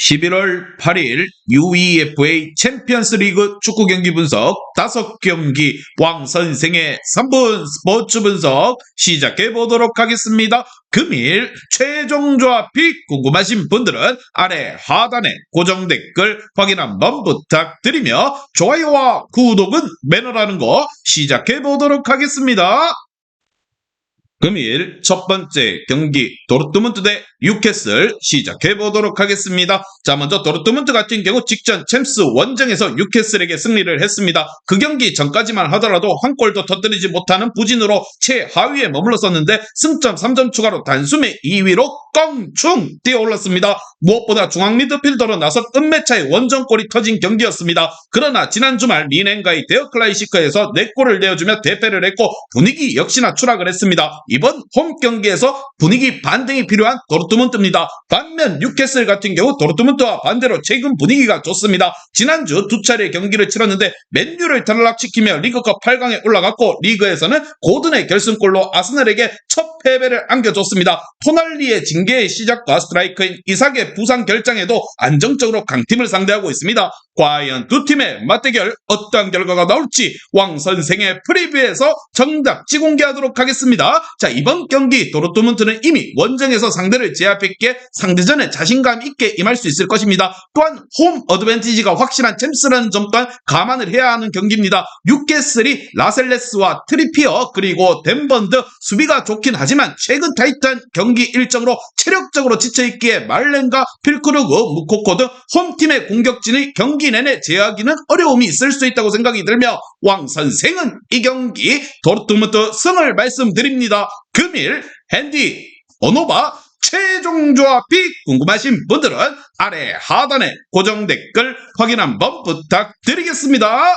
11월 8일 UEFA 챔피언스 리그 축구 경기 분석 5경기 왕 선생의 3분 스포츠 분석 시작해 보도록 하겠습니다. 금일 최종 조합이 궁금하신 분들은 아래 하단에 고정 댓글 확인 한번 부탁드리며 좋아요와 구독은 매너라는 거 시작해 보도록 하겠습니다. 금일 첫 번째 경기 도르트문트 대 뉴캐슬 시작해 보도록 하겠습니다. 자 먼저 도르트문트 같은 경우 직전 챔스 원정에서 뉴캐슬에게 승리를 했습니다. 그 경기 전까지만 하더라도 한 골도 터뜨리지 못하는 부진으로 최하위에 머물렀었는데 승점 3점 추가로 단숨에 2위로 껑충 뛰어올랐습니다. 무엇보다 중앙 미드필더로 나선 은매차의 원정골이 터진 경기였습니다. 그러나 지난 주말 리넨과의 데어 클라이시커에서 4골을 내어주며 대패를 했고 분위기 역시나 추락을 했습니다. 이번 홈 경기에서 분위기 반등이 필요한 도르트문트입니다. 반면 뉴캐슬 같은 경우 도르트문트와 반대로 최근 분위기가 좋습니다. 지난주 두 차례 경기를 치렀는데 맨유를 탈락시키며 리그컵 8강에 올라갔고 리그에서는 고든의 결승골로 아스널에게 첫 패배를 안겨줬습니다. 토날리의 징계의 시작과 스트라이커인 이삭의 부상 결장에도 안정적으로 강팀을 상대하고 있습니다. 과연 두 팀의 맞대결 어떠한 결과가 나올지 왕 선생의 프리뷰에서 정답 지 공개하도록 하겠습니다. 자 이번 경기 도르트문트는 이미 원정에서 상대를 제압했기에 상대전에 자신감 있게 임할 수 있을 것입니다. 또한 홈 어드밴티지가 확실한 챔스라는 점 또한 감안을 해야 하는 경기입니다. 뉴캐슬이 라셀레스와 트리피어 그리고 덴번드 수비가 좋긴 하지만 최근 타이탄 경기 일정으로 체력적으로 지쳐있기에 말렌과 필크루그, 무코코 등 홈팀의 공격진의 경기 내내 제어하기는 어려움이 있을 수 있다고 생각이 들며 왕 선생은 이 경기 도르트문트 승을 말씀드립니다. 금일 핸디 오노바 최종 조합이 궁금하신 분들은 아래 하단에 고정 댓글 확인 한번 부탁드리겠습니다.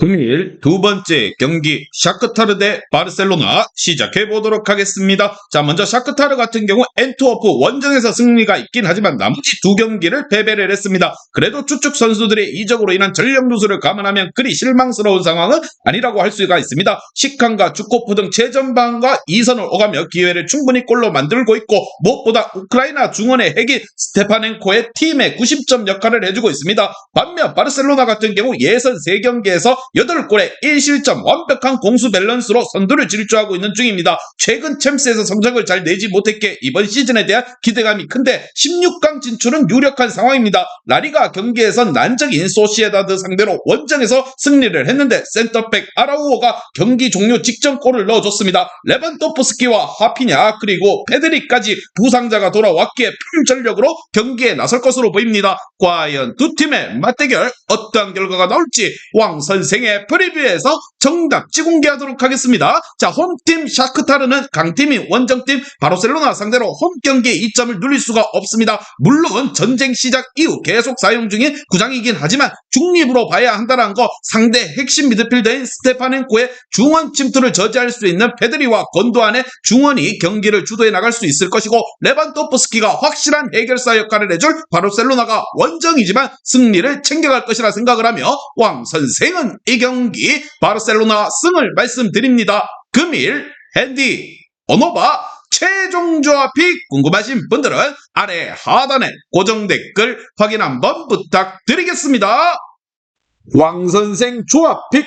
금일 두 번째 경기 샤크타르 대 바르셀로나 시작해 보도록 하겠습니다. 자, 먼저 샤크타르 같은 경우 엔트워프 원정에서 승리가 있긴 하지만 나머지 두 경기를 패배를 했습니다. 그래도 추측 선수들의 이적으로 인한 전력 누수를 감안하면 그리 실망스러운 상황은 아니라고 할 수가 있습니다. 시칸과 주코프 등 최전방과 2선을 오가며 기회를 충분히 골로 만들고 있고 무엇보다 우크라이나 중원의 핵인 스테파넨코의 팀의 90점 역할을 해주고 있습니다. 반면 바르셀로나 같은 경우 예선 3경기에서 8골에 1실점 완벽한 공수 밸런스로 선두를 질주하고 있는 중입니다. 최근 챔스에서 성적을 잘 내지 못했기에 이번 시즌에 대한 기대감이 큰데 16강 진출은 유력한 상황입니다. 라리가 경기에선 난적인 소시에다드 상대로 원정에서 승리를 했는데 센터백 아라우오가 경기 종료 직전 골을 넣어줬습니다. 레반도프스키와 하피냐 그리고 페드리까지 부상자가 돌아왔기에 풀 전력으로 경기에 나설 것으로 보입니다. 과연 두 팀의 맞대결 어떠한 결과가 나올지 왕 선생 의 프리뷰에서 정답 지 공개하도록 하겠습니다. 자, 홈팀 샤크타르는 강팀인 원정팀 바르셀로나 상대로 홈 경기에 2점을 누릴 수가 없습니다. 물론 전쟁 시작 이후 계속 사용 중인 구장이긴 하지만 중립으로 봐야 한다는 거 상대 핵심 미드필더인 스테파넨코의 중원 침투를 저지할 수 있는 페드리와 건도안의 중원이 경기를 주도해 나갈 수 있을 것이고 레반토프스키가 확실한 해결사 역할을 해줄 바르셀로나가 원정이지만 승리를 챙겨갈 것이라 생각을 하며 왕 선생은 이 경기 바르셀로나 승을 말씀드립니다. 금일 핸디 오노바 최종 조합이 궁금하신 분들은 아래 하단에 고정 댓글 확인 한번 부탁드리겠습니다. 왕선생 조합픽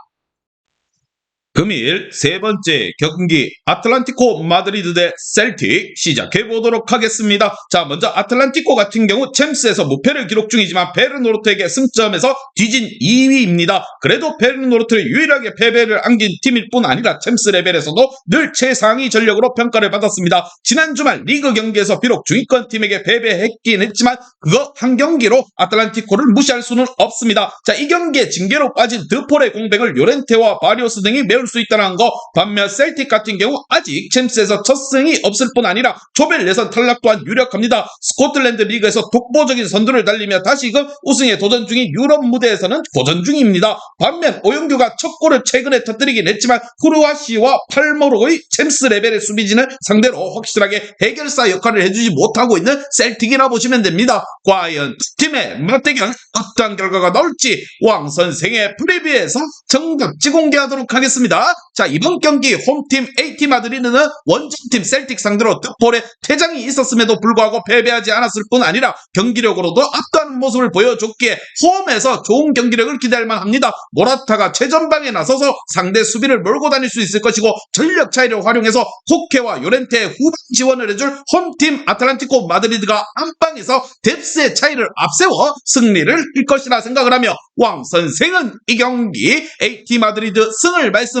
금일 세 번째 경기 아틀란티코 마드리드 대 셀틱 시작해 보도록 하겠습니다. 자, 먼저 아틀란티코 같은 경우 챔스에서 무패를 기록 중이지만 베르노르트에게 승점에서 뒤진 2위입니다. 그래도 베르노르트를 유일하게 패배를 안긴 팀일 뿐 아니라 챔스 레벨에서도 늘 최상위 전력으로 평가를 받았습니다. 지난 주말 리그 경기에서 비록 중위권 팀에게 패배했긴 했지만 그거 한 경기로 아틀란티코를 무시할 수는 없습니다. 자, 이 경기에 징계로 빠진 드폴의 공백을 요렌테와 바리오스 등이 메울 수 있다는 거. 반면 셀틱 같은 경우 아직 챔스에서 첫 승이 없을 뿐 아니라 조별 예선 탈락 또한 유력합니다. 스코틀랜드 리그에서 독보적인 선두를 달리며 다시금 우승에 도전 중인 유럽 무대에서는 도전 중입니다. 반면 오영규가 첫 골을 최근에 터뜨리긴 했지만 후르와시와 팔모로의 챔스 레벨의 수비진을 상대로 확실하게 해결사 역할을 해주지 못하고 있는 셀틱이라 보시면 됩니다. 과연 두 팀의 맞대결 어떤 결과가 나올지 왕 선생의 프리뷰에서 정답지 공개하도록 하겠습니다. 자 이번 경기 홈팀 AT 마드리드는 원정팀 셀틱 상대로 득볼에 퇴장이 있었음에도 불구하고 패배하지 않았을 뿐 아니라 경기력으로도 압도하는 모습을 보여줬기에 홈에서 좋은 경기력을 기대할 만합니다. 모라타가 최전방에 나서서 상대 수비를 몰고 다닐 수 있을 것이고 전력 차이를 활용해서 호케와 요렌테의 후방 지원을 해줄 홈팀 아틀란티코 마드리드가 안방에서 뎁스의 차이를 앞세워 승리를 할 것이라 생각을 하며 왕 선생은 이 경기 AT 마드리드 승을 말씀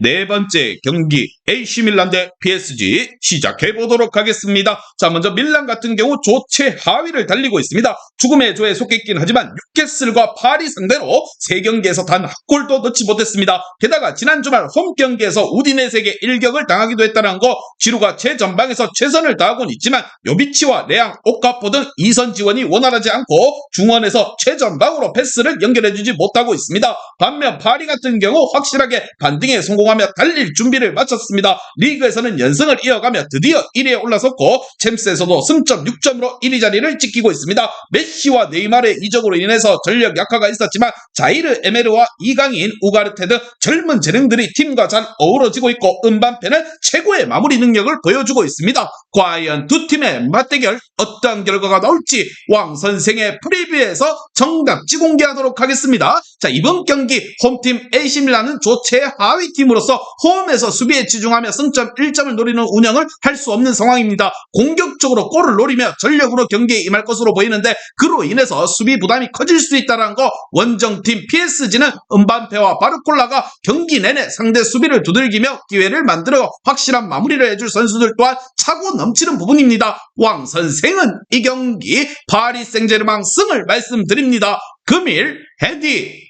네 번째 경기 AC 밀란 대 PSG 시작해 보도록 하겠습니다. 자 먼저 밀란 같은 경우 조 최하위를 달리고 있습니다. 죽음의 조에 속해 있긴 하지만 뉴캐슬과 파리 상대로 세 경기에서 단 한 골도 넣지 못했습니다. 게다가 지난 주말 홈 경기에서 우디네스에게 일격을 당하기도 했다는 거 지루가 최전방에서 최선을 다하곤 있지만 요비치와 레앙, 오카포 등 이선 지원이 원활하지 않고 중원에서 최전방으로 패스를 연결해주지 못하고 있습니다. 반면 파리 같은 경우 확실하게 반 등에 성공하며 달릴 준비를 마쳤습니다. 리그에서는 연승을 이어가며 드디어 1위에 올라섰고 챔스에서도 승점 6점으로 1위 자리를 지키고 있습니다. 메시와 네이마르의 이적으로 인해서 전력 약화가 있었지만 자이르 에메르와 이강인, 우가르테 등 젊은 재능들이 팀과 잘 어우러지고 있고 음반패는 최고의 마무리 능력을 보여주고 있습니다. 과연 두 팀의 맞대결 어떤 결과가 나올지 왕 선생의 프리뷰에서 정답지 공개하도록 하겠습니다. 자 이번 경기 홈팀 AC밀란은 조체 하위 팀으로서 홈에서 수비에 집중하며 승점 1점을 노리는 운영을 할 수 없는 상황입니다. 공격적으로 골을 노리며 전력으로 경기에 임할 것으로 보이는데 그로 인해서 수비 부담이 커질 수 있다는 거 원정팀 PSG는 음반페와 바르콜라가 경기 내내 상대 수비를 두들기며 기회를 만들어 확실한 마무리를 해줄 선수들 또한 차고 넘치는 부분입니다. 왕 선생은 이 경기 파리 생제르맹 승을 말씀드립니다. 금일 헤디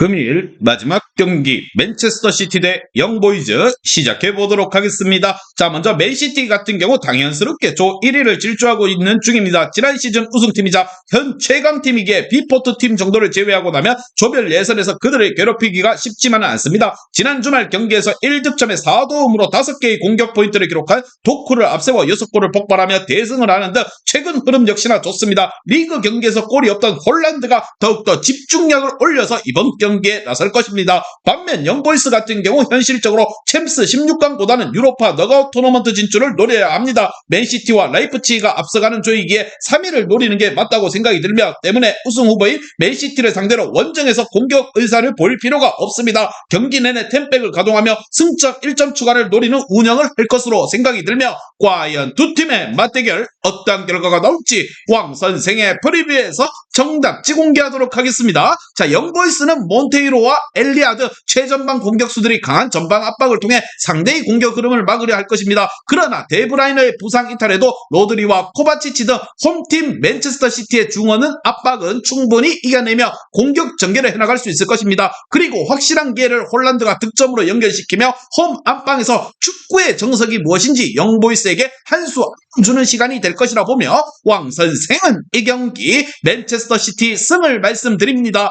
금일 마지막 경기 맨체스터 시티 대 영보이즈 시작해 보도록 하겠습니다. 자 먼저 맨시티 같은 경우 당연스럽게 조 1위를 질주하고 있는 중입니다. 지난 시즌 우승팀이자 현 최강팀이기에 비포트 팀 정도를 제외하고 나면 조별 예선에서 그들을 괴롭히기가 쉽지만은 않습니다. 지난 주말 경기에서 1득점에 4도움으로 5개의 공격 포인트를 기록한 도쿠를 앞세워 6골을 폭발하며 대승을 하는 등 최근 흐름 역시나 좋습니다. 리그 경기에서 골이 없던 홀란드가 더욱더 집중력을 올려서 이번 경기 에 나설 것입니다. 반면 영보이스 같은 경우 현실적으로 챔스 16강보다는 유로파 너가웃 토너먼트 진출을 노려야 합니다. 맨시티와 라이프치히가 앞서가는 조이기에 3위를 노리는 게 맞다고 생각이 들며 때문에 우승 후보인 맨시티를 상대로 원정에서 공격 의사를 보일 필요가 없습니다. 경기 내내 템백을 가동하며 승점 1점 추가를 노리는 운영을 할 것으로 생각이 들며 과연 두 팀의 맞대결 어떤 결과가 나올지 왕 선생의 프리뷰에서 정답지 공개하도록 하겠습니다. 자, 영보이스는 몬테이로와 엘리아드 최전방 공격수들이 강한 전방 압박을 통해 상대의 공격 흐름을 막으려 할 것입니다. 그러나 데브라이너의 부상 이탈에도 로드리와 코바치치 등 홈팀 맨체스터 시티의 중원은 압박은 충분히 이겨내며 공격 전개를 해나갈 수 있을 것입니다. 그리고 확실한 기회를 홀란드가 득점으로 연결시키며 홈 안방에서 축구의 정석이 무엇인지 영보이스에게 한 수 주는 시간이 될 것이라 보며 왕 선생은 이 경기 맨체스터 시티 승을 말씀드립니다.